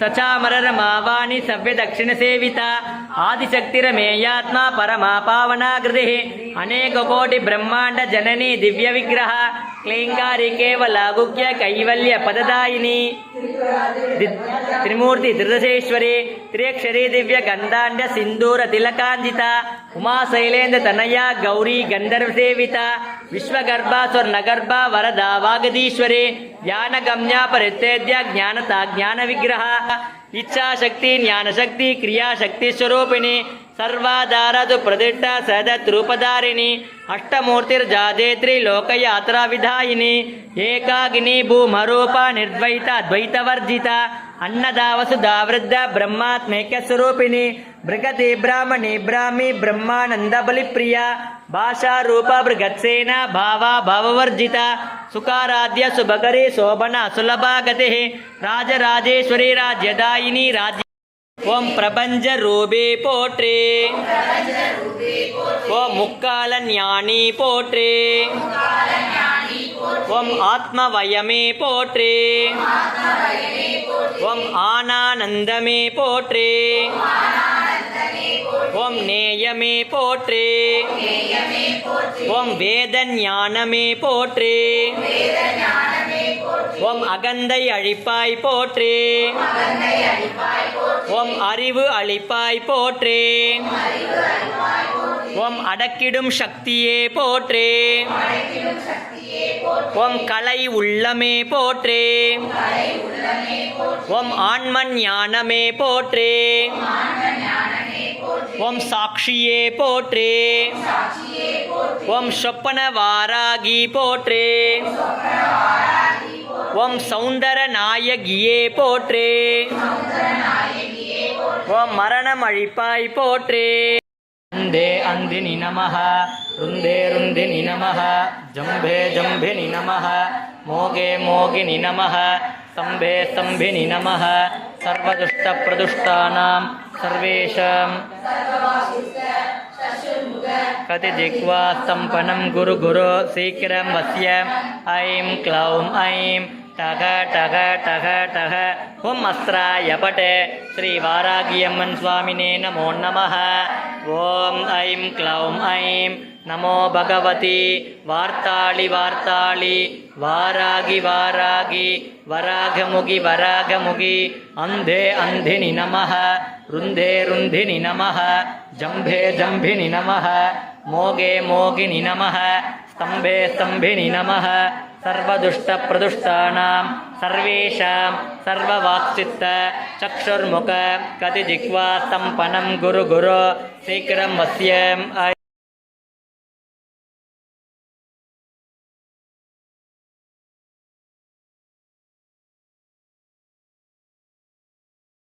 ಸಚಾಮರರ ಮಾವಾಣಿ ಸವ್ಯ ದಕ್ಷಿಣ ಸೇವಿತ ಆದಿಶಕ್ತಿರ ಮೇಯಾತ್ಮ ಪರಮಾ ಪಾವನಾಗೃತಿ. ಅನೇಕ ಕೋಟಿ ಬ್ರಹ್ಮಾಂಡ ಜನನಿ ದಿವ್ಯ ವಿಗ್ರಹ ಕ್ಲೈಂಗಾರಿ ಕೇವಲ ಗುಖ್ಯ ಕೈವಲ್ಯ ಪದದಾಯಿನಿ. ತ್ರಿಮೂರ್ತಿ ದೃಢಶೇಶ್ವರಿ ತ್ರಿಯಕ್ಷರಿ ದಿವ್ಯ ಗಂಧಾಂಡ ಸಿಂಧೂರ ತಿಲಕಾಂಜಿತ, ಉಮಾ ಶೈಲೇಂದ್ರ ತನಯ ಗೌರಿ ಗಂಧರ್ವ ಸೇವಿತ ವಿಶ್ವಗರ್ಭ ಸ್ವರ್ಣಗರ್ಭ ವರದ ವಾಗದೀಶ್ವರಿ పరిత్తేద్య జ్ఞానత జ్ఞాన విగ్రహ ఇచ్ఛాశక్తి జ్ఞానశక్తి క్రియాశక్తి స్వరూపిణి సర్వాధారదు ప్రదిష్ట సదత్ రూపధారిణి అష్టమూర్తిర్జాదేత్రి లోకయాత్రా విధాయిని ఏకాగిని భూమరూప నిర్ద్వైత ద్వైతవర్జిత ಅನ್ನದಾವಸುಧಾವೃದ್ಧ ಬ್ರಹ್ಮಾತ್ಮೈಕ್ಯ ಸ್ವರೂಪಿಣಿ ಬೃಗತಿ ಬ್ರಾಹ್ಮಣಿ ಬ್ರಾಹ್ಮಿ ಬ್ರಹ್ಮಾನಂದ ಬಲಿಪ್ರಿಯ ಭಾಷಾ ರೂಪ ಬೃಗತ್ಸೇನ ಭಾವ ಭಾವವರ್ಜಿತ ಸುಖಾರಾಧ್ಯ ಸುಭಗರಿ ಶೋಭನ ಸುಲಭಾಗತಿ ರಾಜರಾಜೇಶ್ವರಿ ರಾಜ್ಯದಾಯಿನಿ ರಾಜ್ಯ ஓம் பிரபஞ்ச ரூபே போற்றே ஓம் முக்கால ஞானி போற்றே ஓம் ஆத்மவயமே போற்றே ஓம் ஆனானந்தமே போற்றே. ஓம் நேயமே போற்றே. ஓம் வேத ஞானமே போற்றே. ஓம் அகந்தை அழிப்பாய் போற்றே. ஓம் அறிவு அழிப்பாய் போற்றே. ஓம் அடக்கிடும் சக்தியே போற்றே. ஓம் கலை உள்ளமே போற்றே. ஓம் ஆன்மன் ஞானமே போற்றே. ஓம் சாட்சியே போற்றே. ஓம் சொப்பன வாராகி போற்றே. ஓம் சௌந்தர நாயகியே போற்றே. ஓம் மரணம் அழிப்பாய் போற்றே. அந்தே அந்தினி நமஹ ருந்தே ருந்தினி நமஹ ஜம்பே ஜம்பினி நமஹ மோகே மோகினி நமஹ சம்பே சம்பினி நமஹ சர்வதுஷ்ட பிரதுஷ்டானாம் சர்வேஷாம். கதி ஜிக்வாஸ்தம்பனம் குரு குரு சீக்கிரம் வசிய ஐம் க்ளௌம் ஐம். டக டக டக டக ஓம் அஸ்ராய பட்டே. ஸ்ரீ வாராகியம்மன் சுவாமினே நமோ நம ஓம் ஐம் க்ளௌம் ஐம். नमो भगवति। वार्ताळि वार्ताळि। वारागि वारागि। वराघमुगि वराघमुगि अन्धे अन्धिनि नमः। रुन्धे रुन्धिनि नमः। जम्भे जम्भिनि नमः। मोगे मोगिनि नमः। स्तम्भे स्तम्भिनि नमः। सर्वदुष्टप्रदुष्टानां सर्वेषां सर्ववाक्चित्त। चक्षुर्मुख कतिजिह्वा स्तम्पनं गुरु गुरु शीघ्रं वस्यम्